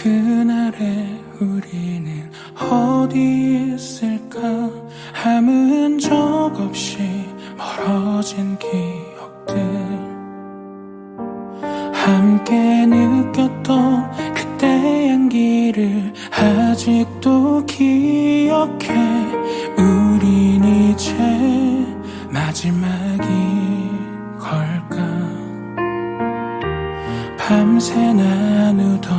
그날에 우리는 어디 있을까? 아무 흔적 없이 멀어진 기억들. 함께 느꼈던 그때의 향기를 아직도 기억해. 우린 이제 마지막이 밤새 나누던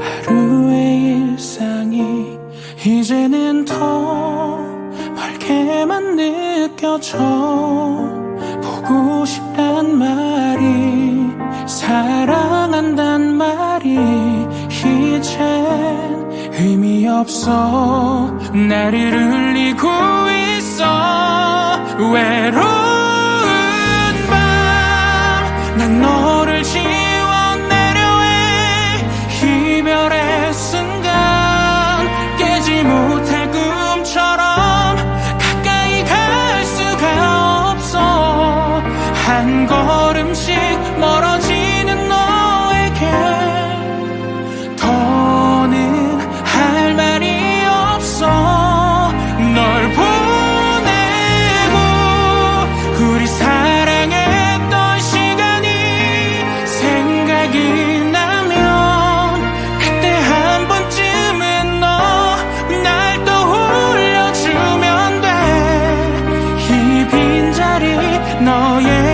하루의 일상이 이제는 더 멀게만 느껴져. 보고 싶단 말이 사랑한단 말이 이젠 의미 없어. 나를 울리고 있어. 외로운 너의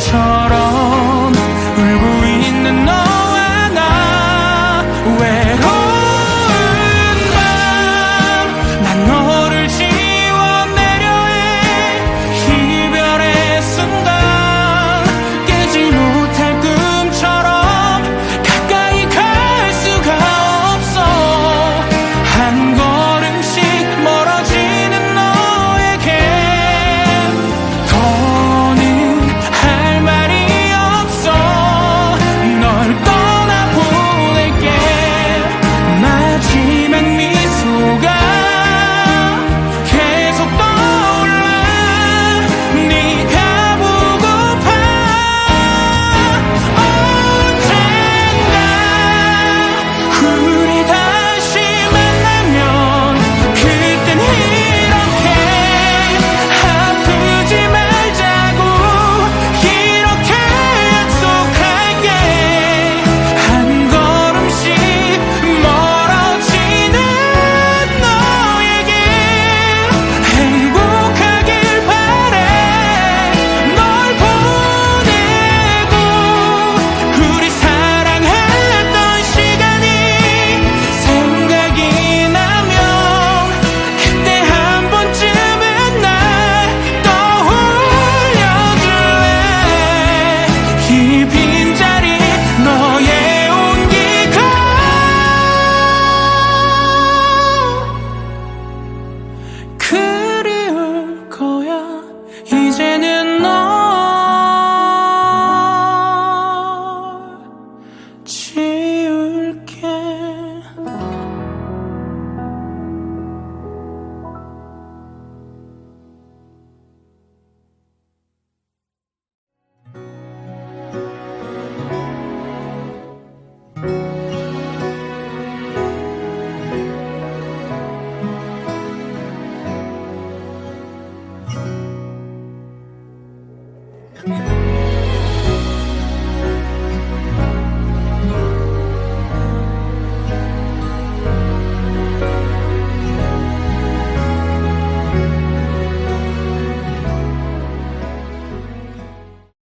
것처럼 울고 있는 너와 나 왜?